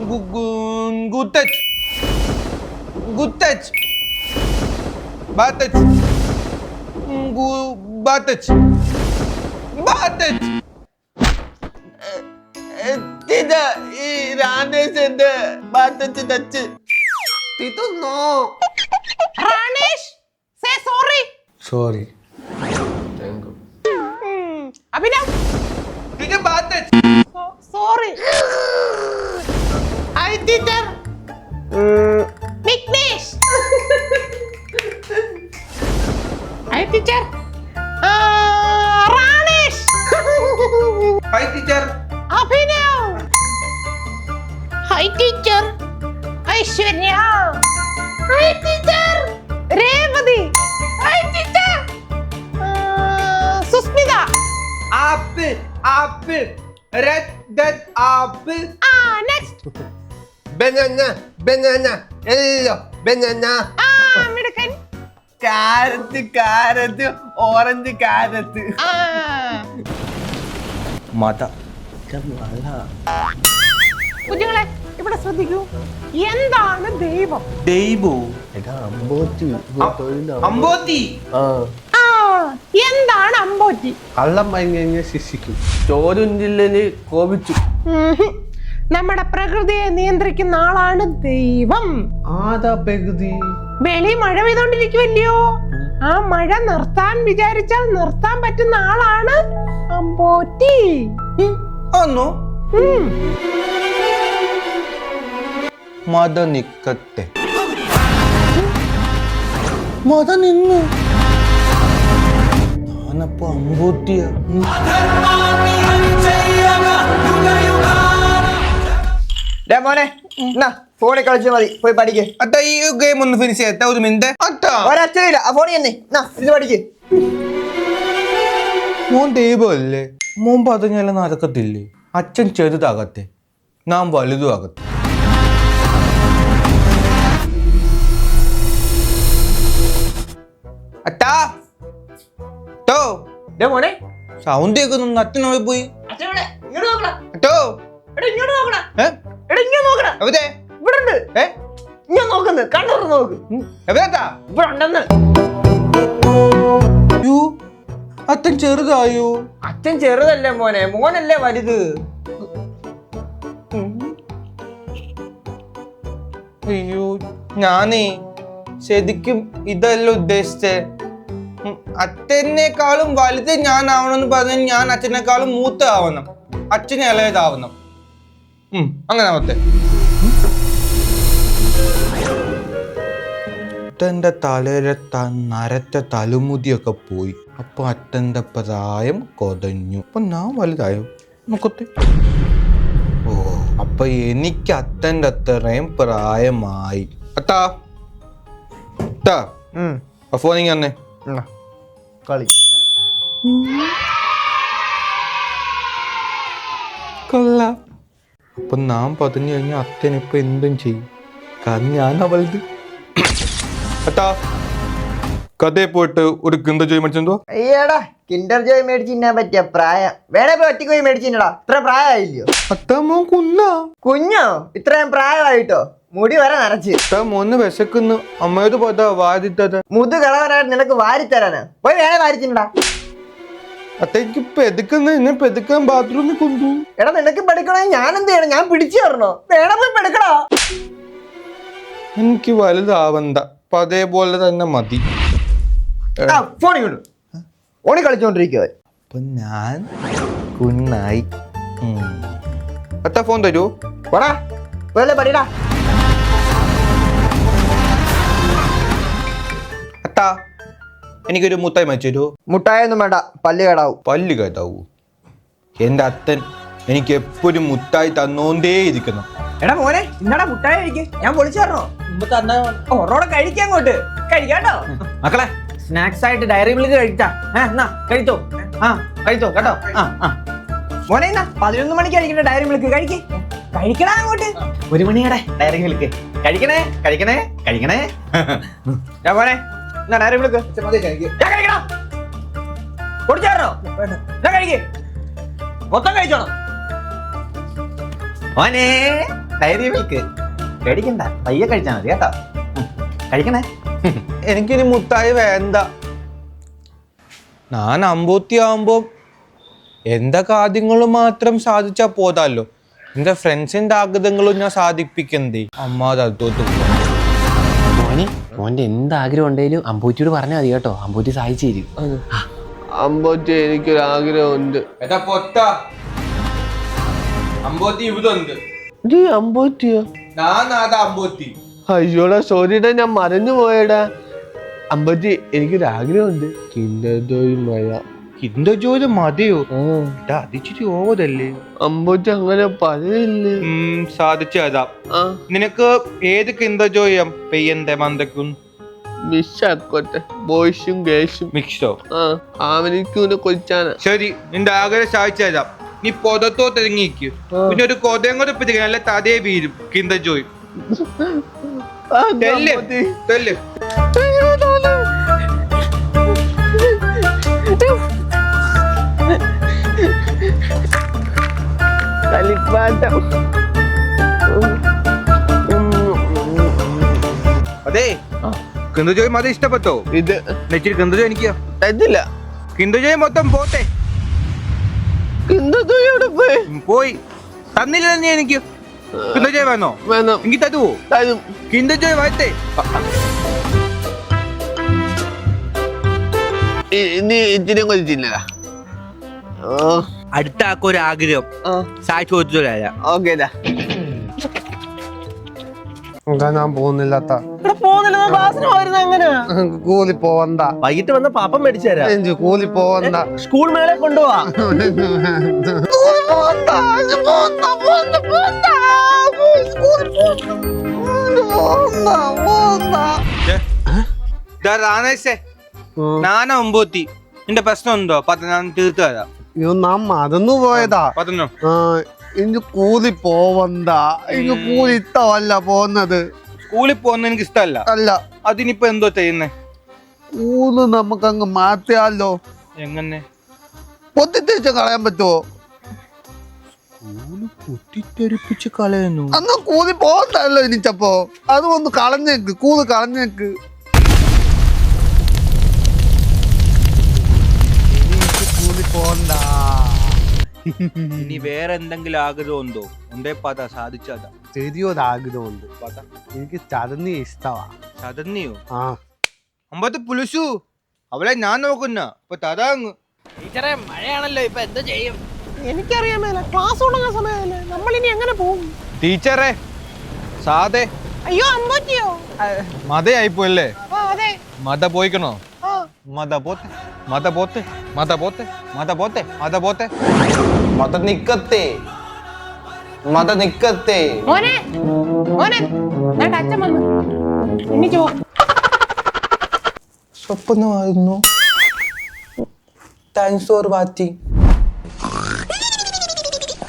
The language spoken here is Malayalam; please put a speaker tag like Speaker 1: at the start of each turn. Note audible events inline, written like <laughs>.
Speaker 1: Gu- gu- Good touch. Good touch. Bad touch. Mm, Bad touch. Bad touch.
Speaker 2: ഇത് ഈ രാധേശന്റെ bad touch touch ഇതൊന്നോ
Speaker 3: Ranesh say sorry
Speaker 1: Sorry.
Speaker 3: Abhinav
Speaker 1: Teacher, Abhinav പിന്നെ
Speaker 3: sorry teacher. Aishwarya hi teacher. Revathi. Hi teacher. Susmitha.
Speaker 1: Apple apple. Red dead apple.
Speaker 3: ആ next
Speaker 2: banana banana. Yellow banana.
Speaker 3: ആ മിടുക്കൻ.
Speaker 2: കാരറ്റ് കാരറ്റ് ഓറഞ്ച് കാരറ്റ്
Speaker 3: ആ.
Speaker 1: മത
Speaker 3: കുഞ്ഞുങ്ങളെ ഇവിടെ ശ്രദ്ധിക്കൂ. എന്താണ് ദൈവം?
Speaker 1: ദൈവോ?
Speaker 2: എടാ അമ്പോത്തി
Speaker 1: അമ്പോത്തി
Speaker 2: ആ.
Speaker 3: ആ എന്താണ് അമ്പോറ്റി?
Speaker 2: കള്ളം കഴിഞ്ഞാൽ ശിക്ഷിക്കും. ചോരും ജില്ലയിൽ കോപിച്ചു.
Speaker 3: ഉഹും. നമ്മുടെ പ്രകൃതിയെ നിയന്ത്രിക്കുന്ന ആളാണ് ദൈവം.
Speaker 2: ആദാ പ്രകൃതി?
Speaker 3: വെളി മഴ പെയ്തോണ്ടിരിക്കുമല്ലയോ ആ മഴ നിർത്താൻ വിചാരിച്ചാൽ നിർത്താൻ പറ്റുന്ന ആളാണ് അമ്പോറ്റി.
Speaker 1: ആന്നോ?
Speaker 3: ഉം.
Speaker 1: മത നിക്കത്തെ മത നിന്നു ഞാനപ്പോ അമ്പൂത്തിയ
Speaker 4: മോനെ ഫോണിൽ കളിച്ചാൽ മതി. പോയി പഠിക്ക്.
Speaker 1: അത്ത ഈ ഗെയിം ഒന്ന് ഫിനിഷ് ചെയ്യാത്ത ഒരു മിനിറ്റ് അത്ത
Speaker 4: ഒരച്ഛനില്ല. ആ ഫോണിൽ തന്നെ ഇത് പഠിക്ക്.
Speaker 1: മോൻ ദൈവമല്ലേ മോൻ പറഞ്ഞാലും നടക്കത്തില്ലേ? അച്ഛൻ ചെറുതാകത്തെ. നാം വലുതുമാകത്തെ. അട്ടാ ടോ
Speaker 4: ഡേ മോനെ.
Speaker 1: സൗണ്ട് കേൾക്കുന്നു അച്ഛനോട് പോയി.
Speaker 4: അച്ഛനെ ഇങ്ങോട്ട് നോക്കടാ.
Speaker 1: ട്ടോ.
Speaker 4: എടാ ഇങ്ങോട്ട് നോക്കടാ.
Speaker 1: ഏ?
Speaker 4: എടാ ഇങ്ങോട്ട് നോക്കടാ.
Speaker 1: എവിടെ?
Speaker 4: ഇവിടെ ഉണ്ട്.
Speaker 1: ഏ?
Speaker 4: ഇങ്ങനെ നോക്കുന്നു കണ്ണുറന്ന് നോക്ക്.
Speaker 1: എവിടെത്താ
Speaker 4: ഇവിടെ ഉണ്ടെന്ന്.
Speaker 1: അച്ഛൻ ചെറുതായോ?
Speaker 4: അച്ഛൻ ചെറുതല്ലേ മോനെ മോനല്ലേ വലുത്.
Speaker 1: അയ്യോ ഞാനേ ശരിക്കും ഇതല്ല ഉദ്ദേശിച്ചേ. അച്ഛനേക്കാളും വലുത് ഞാൻ ആവണമെന്ന് പറഞ്ഞാൽ ഞാൻ അച്ഛനേക്കാളും മൂത്ത ആവണം അച്ഛന് ഇളയതാവണം. അങ്ങനെ ആവത്തെ അത്തന്റെ ത നരത്തെ തലമുടിയൊക്കെ പോയി. അപ്പൊ അത്തന്റെ പ്രായം കൊതഞ്ഞു. അപ്പൊ ഞാൻ വലുതായോ. നോക്കത്തെ ഓ അപ്പൊ എനിക്ക് അത്തന്റെ അത്രയും പ്രായമായി. അത്താ. അത്താ. അപ്പോൾ തന്നെ.
Speaker 4: കളി.
Speaker 1: കൊള്ളാം. അപ്പൊ നാം പതിഞ്ഞു കഴിഞ്ഞാൽ അച്ഛൻ ഇപ്പൊ എന്തും ചെയ്യും. കാരണം ഞാൻ അവളത്. അത്താ കഥയെ പോയിട്ട് ഒരു കിണ്ടർ ജോയ് മേടിച്ചോ
Speaker 4: അയ്യടാ കിൻഡർ ജോയ് മേടിച്ച് തിന്നാൻ പറ്റിയ പ്രായം. വേണേ പോയി ഒറ്റയ്ക്ക് പോയി മേടിച്ച് തിന്നടാ ഇത്ര പ്രായമായില്ലയോ?
Speaker 1: അത്തമ്മോ മോൻ കുന്നാ.
Speaker 4: കുഞ്ഞോ? ഇത്രയും പ്രായമായിട്ടോ? മുടി വരെ
Speaker 1: നനച്ച്. മൂന്ന് വിശക്കുന്നു. അമ്മയോട് പോയതാ വാരിത്തത്
Speaker 4: മുതു കളവനായിട്ട് നിനക്ക് വാരി തരാന് പോയി വേണേ വാരിച്ചിണ്ടാ
Speaker 1: അത്തേക്ക് എനിക്ക് പെതുക്കുന്ന എന്നെ പെതുക്കാൻ ബാത്റൂമിൽ കൊണ്ടു.
Speaker 4: എടാ നിനക്ക് പെടുക്കണേ? ഞാൻ എന്ത് ചെയ്യണം? ഞാൻ പിടിച്ചു തരണോ വേണം പോയി പെടുക്കടാ.
Speaker 1: എനിക്ക് വലുതാവണ്ട. അപ്പൊ അതേപോലെ തന്നെ മതി.
Speaker 4: ഇങ്ങോട്ട്. ഓണി കളിച്ചോണ്ടിരിക്കുക
Speaker 1: അപ്പൊ ഞാൻ കുന്നായി. ഫോൺ തരൂ?
Speaker 4: പറ. വേറെ പറയടാ
Speaker 1: അത്താ എനിക്കൊരു മുത്തായി മച്ചു തരൂ.
Speaker 4: മുട്ടായൊന്നും വേണ്ട പല്ല് കേടാവും.
Speaker 1: പല്ല് കേട്ടാവൂ എന്റെ അത്തൻ എനിക്ക് എപ്പോഴും മുട്ടായി തന്നോണ്ടേ ഇരിക്കണം
Speaker 4: എടാ മോനെ ഇന്നടാ മുട്ടായി കഴിക്ക്. ഞാൻ പൊളിച്ചു തരണോ? ഓറോടെ കഴിക്കാം അങ്ങോട്ട്. കഴിക്കാട്ടോ. മക്കളെ സ്നാക്സ് ആയിട്ട് ഡയറി മിൽക്ക് കഴിച്ചാ ഏ, എന്നാ കഴിച്ചോ ആ കഴിച്ചോ കേട്ടോ. ആ ആ. മോനെ എന്നാ പതിനൊന്ന് മണിക്ക് കഴിക്കണ്ട ഡയറി മിൽക്ക് കഴിക്കേ. കഴിക്കണ അങ്ങോട്ട്. ഒരു മണിയുടെ ഡയറി മിൽക്ക് കഴിക്കണേ കഴിക്കണേ കഴിക്കണേ. <laughs> ഞാൻ മോനെ എന്നാ ഡയറി മിൽക്ക് ഞാൻ കഴിക്കണോ പൊടിച്ചാറോ ഞാൻ കഴിക്ക്. മൊത്തം കഴിച്ചോണം മോനെ ഡയറി മിൽക്ക് കഴിക്കണ്ട പയ്യെ കഴിച്ചാൽ മതി കേട്ടോ. കഴിക്കണേ.
Speaker 1: എനിക്കിനി മുത്തായി വേണ്ട. ഞാൻ അമ്പൂത്തി ആവുമ്പോ എന്റെ കാര്യങ്ങളും മാത്രം സാധിച്ചാ പോതാലോ എന്റെ ഫ്രണ്ട്സിന്റെ ആഗ്രഹങ്ങളും ഞാൻ സാധിപ്പിക്കണ്ടേ. അമ്മ
Speaker 5: മോനെ മോന്റെ എന്ത് ആഗ്രഹം ഉണ്ടെങ്കിലും അമ്പൂറ്റിയോട് പറഞ്ഞാൽ മതി കേട്ടോ. അമ്പൂറ്റി സഹായിച്ചു തരും
Speaker 2: അമ്പോറ്റി എനിക്കൊരു ആഗ്രഹമുണ്ട്
Speaker 1: എടാ പൊട്ട. അമ്പൂത്തി ഇവിടെ ഉണ്ട്
Speaker 2: നീ അമ്പോറ്റിയോ
Speaker 1: ഞാൻ അമ്പൂത്തി.
Speaker 2: അയ്യോടാ സോറിടാ ഞാൻ മറന്നു പോയടാ. അമ്പത്തി എനിക്കൊരു ആഗ്രഹമുണ്ട്. കിണ്ടതോയി മഴ.
Speaker 1: ഇന്റെ ജോലി മതിയോ? എടാ അതിച്ചിരി ഓവറല്ലേ?
Speaker 2: അമ്പത്തി അങ്ങനെ പറയല്ലേ.
Speaker 1: സാധിച്ചു തരാം നിനക്ക് ഏത് പെയ്യന്റെ
Speaker 2: ബോയ്സും ഗേൾസും
Speaker 1: മിക്സോ
Speaker 2: ആ ആവനിക്കൂനെ കൊച്ചാന
Speaker 1: ശരി നിന്റെ ആഗ്രഹം സാധിച്ചു തരാം നീ പൊതത്തോ ഇറങ്ങിക്ക് പിന്നെ ഒരു കൊതയും കൂടെ പിടിക്കാൻ നല്ല തതേ വീരും തെല്ല് തെല്ല്
Speaker 2: കളിപ്പാട്ടം
Speaker 1: അതെ കിന്ദുജോയ് മതം. ഇഷ്ടപ്പെട്ടോ?
Speaker 2: ഇത്
Speaker 1: നെച്ചിരി കിന്ദുജോ എനിക്ക്?
Speaker 2: ഇതില്ല
Speaker 1: കിന്ദുജോയ് മൊത്തം പോട്ടെ.
Speaker 2: പോയി.
Speaker 1: തന്നില്ല നീ എനിക്ക്? കിന്തജോയ് വേണോ
Speaker 2: വേണം
Speaker 1: എങ്കിൽ തരുവോ
Speaker 2: തരും
Speaker 1: കിന്തജോയ് വരട്ടെ
Speaker 2: ഇ- ഇനി ഇച്ചിരി കൊച്ചില്ലടാ ഓ
Speaker 1: അടുത്ത ആക്കൊരു ആഗ്രഹം.
Speaker 2: ആ
Speaker 1: സാധിച്ചു കൊടുത്തു തരാം
Speaker 2: ഓക്കേടാ
Speaker 6: ഞാൻ പോകുന്നില്ലാത്ത?
Speaker 2: പോകുന്നില്ല ക്ലാസ്സിന് പോയിരുന്ന എങ്ങനെയാ
Speaker 6: കൂലി പോവണ്ട
Speaker 2: വൈകിട്ട് വന്ന പാപ്പം മേടിച്ചു തരാം.
Speaker 6: കൂലി പോവണ്ട
Speaker 2: സ്കൂൾ മേളെ കൊണ്ടുപോവാ
Speaker 1: റാണേശേ. നാനാ ഒമ്പൂത്തി നിന്റെ പ്രശ്നം ഉണ്ടോ പത്ത് ഞാൻ തീർത്തു തരാം.
Speaker 6: അതൊന്നു പോയതാ
Speaker 1: പതിനോ
Speaker 6: ഇനി കൂലി പോവണ്ട. ഇനി കൂലി ഇഷ്ടമല്ല പോകുന്നത്.
Speaker 1: സ്കൂളിൽ പോകുന്ന എനിക്ക് ഇഷ്ടമല്ല.
Speaker 6: അല്ല.
Speaker 1: അതിനിപ്പോ എന്തോ ചെയ്യുന്നേ?
Speaker 6: കൂൽ നമുക്കങ്ങ് മാറ്റിയാലോ?
Speaker 1: എങ്ങനെ?
Speaker 6: പൊത്തിത്തേച്ച് കളയാൻ പറ്റുമോ
Speaker 1: സ്കൂൾ കളയുന്നു.
Speaker 6: അന്ന് കൂലി പോകണ്ടല്ലോ ഇനിച്ചപ്പോ അത് ഒന്ന് കളഞ്ഞേക്ക് കൂൽ കളഞ്ഞേക്ക്. ഇനി
Speaker 1: വേറെ എന്തെങ്കിലും ആഗ്രഹം ഉണ്ടോ? ഉണ്ടേ പത സാധിച്ചതാ
Speaker 6: ചെറിയൊരാഗ്രഹമുണ്ട് എനിക്ക് ചതന്നി ഇഷ്ടമാ
Speaker 1: ചതന്നിയോ
Speaker 6: ആ.
Speaker 1: അമ്പത്ത് പുലിശു അവളെ ഞാൻ നോക്കുന്ന. അപ്പൊ തതാങ്
Speaker 3: എനിക്കറിയാൻ മേല. ക്ലാസ് തുടങ്ങാൻ സമയമല്ലേ നമ്മൾ ഇനി എങ്ങനെ പോകും
Speaker 1: ടീച്ചറെ സാധേ.
Speaker 3: അയ്യോ അമ്പത്തിയോ?
Speaker 1: മതയായിപ്പോയല്ലേ?
Speaker 3: ആ അതെ.
Speaker 1: മത പോയിക്കണോ?
Speaker 3: ആ.
Speaker 1: മത പോത്തെ. മത പോത്തെ മത പോത്തെ മത പോത്തെ മത പോത്തെ
Speaker 7: മത നിക്കത്തെ മത നിക്കത്തെ
Speaker 3: മോനെ മോനെ അച്ഛൻ വന്നു. എണ്ണിച്ചു പോ.
Speaker 1: സ്വപ്നമായിരുന്നു താങ്ക്സ് ഫോർ വാച്ചിങ്